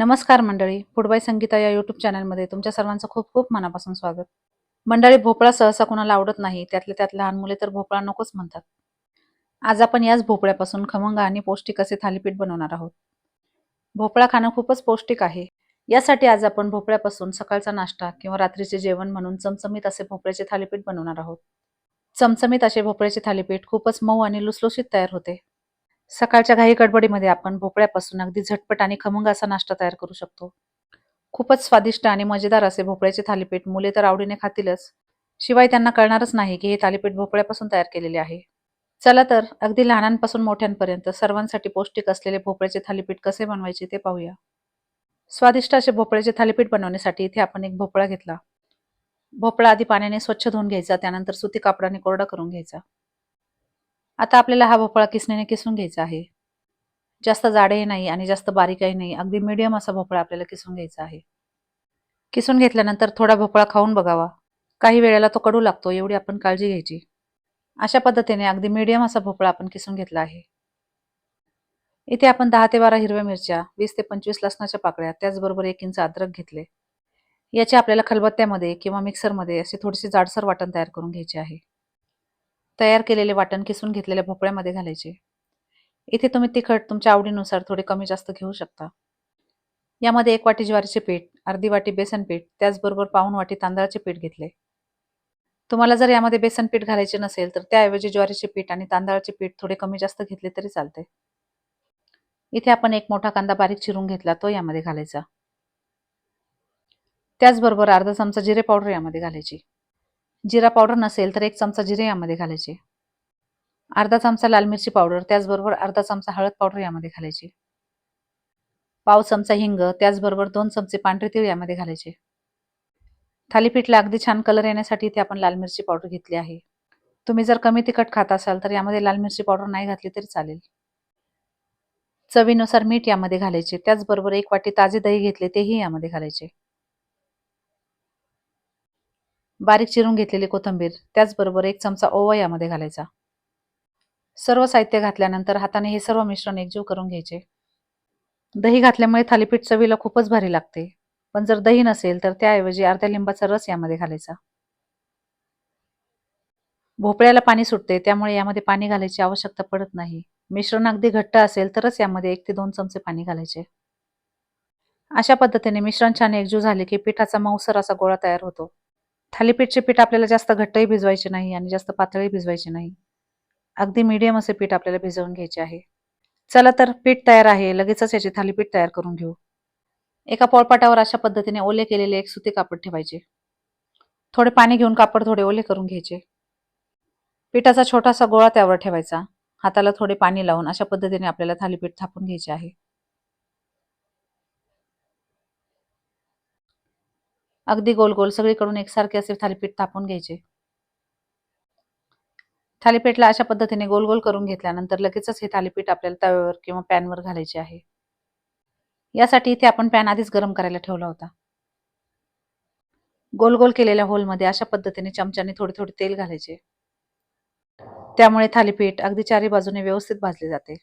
नमस्कार मंडळी. फुडबाय संगीता या युट्यूब चॅनलमध्ये तुमच्या सर्वांचं खूप खूप मनापासून स्वागत. मंडळी भोपळा सहसा कुणाला आवडत नाही त्यातल्या त्यात लहान मुले तर भोपळा नकोच म्हणतात. आज आपण याच भोपळ्यापासून खमंग आणि पौष्टिक असे थालीपीठ बनवणार आहोत. भोपळा खाणं खूपच पौष्टिक आहे. यासाठी आज आपण भोपळ्यापासून सकाळचा नाश्ता किंवा रात्रीचे जेवण म्हणून चमचमीत असे भोपळ्याचे थालीपीठ बनवणार आहोत. चमचमीत असे भोपळ्याचे थालीपीठ खूपच मऊ आणि लुसलुशीत तयार होते. सकाळच्या घाई गडबडीमध्ये आपण भोपळ्यापासून अगदी झटपट आणि खमंग असा नाश्ता तयार करू शकतो. खूपच स्वादिष्ट आणि मजेदार असे भोपळ्याचे थालीपीठ मुले तर आवडीने खातीलच. शिवाय त्यांना कळणारच नाही की हे थालीपीठ भोपळ्यापासून तयार केलेले आहे. चला तर अगदी लहानांपासून मोठ्यांपर्यंत सर्वांसाठी पौष्टिक असलेले भोपळ्याचे थालीपीठ कसे बनवायचे ते पाहूया. स्वादिष्ट असे भोपळ्याचे थालीपीठ बनवण्यासाठी इथे आपण एक भोपळा घेतला. भोपळा आधी पाण्याने स्वच्छ धुवून घ्यायचा त्यानंतर सुती कापडाने कोरडा करून घ्यायचा. आता आपल्याला हा भोपळा किसण्याने किसून घ्यायचा आहे. जास्त जाडही नाही आणि जास्त बारीकही नाही अगदी मीडियम असा भोपळा आपल्याला किसून घ्यायचा आहे. किसून घेतल्यानंतर थोडा भोपळा खाऊन बघावा. काही वेळेला तो कडू लागतो एवढी आपण काळजी घ्यायची. अशा पद्धतीने अगदी मीडियम असा भोपळा आपण किसून घेतला आहे. इथे आपण दहा ते बारा हिरव्या मिरच्या वीस ते पंचवीस लसणाच्या पाकळ्या त्याचबरोबर एक इंच अद्रक घेतले. याचे आपल्याला खलबत्त्यामध्ये किंवा मिक्सरमध्ये असे थोडेसे जाडसर वाटण तयार करून घ्यायचे आहे. तयार केलेले वाटण किसून घेतलेल्या भोपळ्यामध्ये घालायचे. इथे तुम्ही तिखट तुमच्या आवडीनुसार थोडे कमी जास्त घेऊ शकता. यामध्ये एक वाटी ज्वारीचे पीठ अर्धी वाटी बेसन पीठ त्याचबरोबर पाऊन वाटी तांदळाचे पीठ घेतले. तुम्हाला जर यामध्ये बेसन पीठ घालायचे नसेल तर त्याऐवजी ज्वारीचे पीठ आणि तांदळाचे पीठ थोडे कमी जास्त घेतले तरी चालते. इथे आपण एक मोठा कांदा बारीक चिरून घेतला तो यामध्ये घालायचा. त्याचबरोबर अर्धा चमचा जिरे पावडर यामध्ये घालायची. जिरा पावडर नसेल तर एक चमचा जिरे यामध्ये घालायचे. अर्धा चमचा लाल मिरची पावडर त्याचबरोबर अर्धा चमचा हळद पावडर यामध्ये घालायची. पाव चमचा हिंग त्याचबरोबर दोन चमचे पांढरे तीळ यामध्ये घालायचे. थालीपीठला अगदी छान कलर येण्यासाठी इथे आपण लाल मिरची पावडर घेतली आहे. तुम्ही जर कमी तिखट खात असाल तर यामध्ये लाल मिरची पावडर नाही घातली तरी चालेल. चवीनुसार मीठ यामध्ये घालायचे त्याचबरोबर एक वाटी ताजे दही घेतले तेही यामध्ये घालायचे. बारीक चिरून घेतलेली कोथिंबीर त्याचबरोबर एक चमचा ओवा यामध्ये घालायचा. सर्व साहित्य घातल्यानंतर हाताने हे सर्व मिश्रण एकजीव करून घ्यायचे. दही घातल्यामुळे थालीपीठ चवीला खूपच भारी लागते. पण जर दही नसेल तर त्याऐवजी अर्ध्या लिंबाचा रस यामध्ये घालायचा. भोपळ्याला पाणी सुटते त्यामुळे यामध्ये पाणी घालायची आवश्यकता पडत नाही. मिश्रण अगदी घट्ट असेल तरच यामध्ये एक ते दोन चमचे पाणी घालायचे. अशा पद्धतीने मिश्रण छान एकजीव झाले की पिठाचा मऊसर असा गोळा तयार होतो. थालीपीठचे पीठ आपल्याला जास्त घट्टही भिजवायचे नाही आणि जास्त पातळही भिजवायचे नाही. अगदी मीडियम असे पीठ आपल्याला भिजवून घ्यायचे आहे. चला तर पीठ तयार आहे. लगेचच याचे थालीपीठ तयार करून घेऊ. एका पोळपाटावर अशा पद्धतीने ओले केलेले एक सुती कापड ठेवायचे. थोडे पाणी घेऊन कापड थोडे ओले करून घ्यायचे. पिठाचा छोटासा गोळा त्यावर ठेवायचा. हाताला थोडे पाणी लावून अशा पद्धतीने आपल्याला थालीपीठ थापून घ्यायचे आहे. अगदी गोल गोल सगळीकडून एकसारखे असे थालीपीठ थापून घ्यायचे. थालीपीठला अशा पद्धतीने गोल गोल करून घेतल्यानंतर लगेचच हे थालीपीठ आपल्याला तव्यावर किंवा पॅनवर घालायचे आहे. यासाठी इथे आपण पॅन आधीच गरम करायला ठेवला होता. गोल गोल केलेल्या होलमध्ये अशा पद्धतीने चमच्याने थोडे थोडे तेल घालायचे. त्यामुळे थालीपीठ अगदी चारी बाजूने व्यवस्थित भाजले जाते.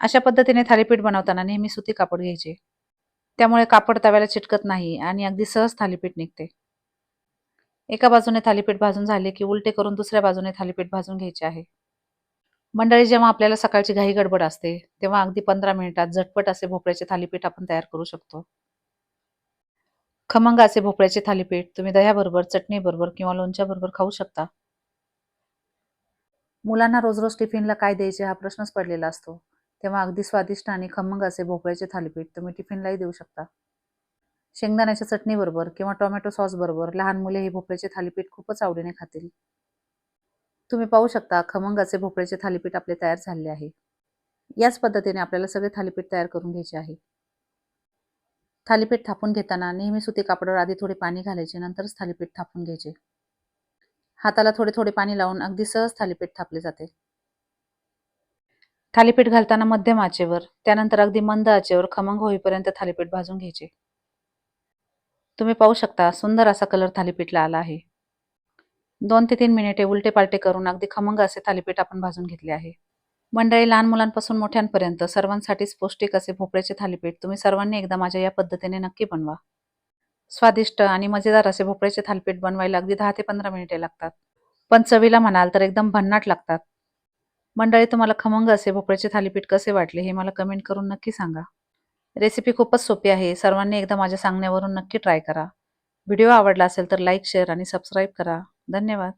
अशा पद्धतीने थालीपीठ बनवताना नेहमी सुती कापड घ्यायचे. त्यामुळे कापड तव्याला चिटकत नाही आणि अगदी सहज थालीपीठ निघते. एका बाजूने थालीपीठ भाजून झाले की उलटे करून दुसऱ्या बाजूने थालीपीठ भाजून घ्यायचे आहे. मंडळी जेव्हा आपल्याला सकाळची घाई गडबड असते तेव्हा अगदी पंधरा मिनिटात झटपट असे भोपळ्याचे थालीपीठ आपण तयार करू शकतो. खमंग असे भोपळ्याचे थालीपीठ तुम्ही दह्याबरोबर चटणीबरोबर किंवा लोणच्याबरोबर खाऊ शकता. मुलांना रोज रोज टिफिनला काय द्यायचे हा प्रश्नच पडलेला असतो. तेव्हा अगदी स्वादिष्ट आणि खमंग असे भोपळ्याचे थालीपीठ तुम्ही टिफिनलाही देऊ शकता. शेंगदाण्याच्या चटणीबरोबर किंवा टोमॅटो सॉसबरोबर लहान मुले हे भोपळ्याचे थालीपीठ खूपच आवडीने खातील. तुम्ही पाहू शकता खमंग असे भोपळ्याचे थालीपीठ आपले तयार झाले आहे. याच पद्धतीने आपल्याला सगळे थालीपीठ तयार करून घ्यायचे आहे. थालीपीठ थापून घेताना नेहमी सुती कापडावर आधी थोडे पाणी घालायचे नंतरच थालीपीठ थापून घ्यायचे. हाताला थोडे थोडे पाणी लावून अगदी सहज थालीपीठ थापले जाते. थालीपीठ घालताना मध्यम आचेवर त्यानंतर अगदी मंद आचेवर खमंग होईपर्यंत थालीपीठ भाजून घ्यायचे. तुम्ही पाहू शकता सुंदर असा कलर थालीपीठला आला आहे. दोन ते तीन मिनिटे उलटे पालटे करून अगदी खमंग असे थालीपीठ आपण भाजून घेतले आहे. मंडळी लहान मुलांपासून मोठ्यांपर्यंत सर्वांसाठीच पौष्टिक असे भोपळ्याचे थालीपीठ तुम्ही सर्वांनी एकदा माझ्या या पद्धतीने नक्की बनवा. स्वादिष्ट आणि मजेदार असे भोपळ्याचे थालीपीठ बनवायला अगदी दहा ते पंधरा मिनिटे लागतात. पण चवीला म्हणाल तर एकदम भन्नाट लागतात. मंडळी तुम्हाला खमंग असे भोपळ्याचे थालीपीठ कसे वाटले हे मला कमेंट करून नक्की सांगा. रेसिपी खूपच सोपी आहे. सर्वांनी एकदा माझ्या सांगण्यावरून नक्की ट्राय करा. व्हिडिओ आवडला असेल तर लाईक शेअर आणि सबस्क्राईब करा. धन्यवाद.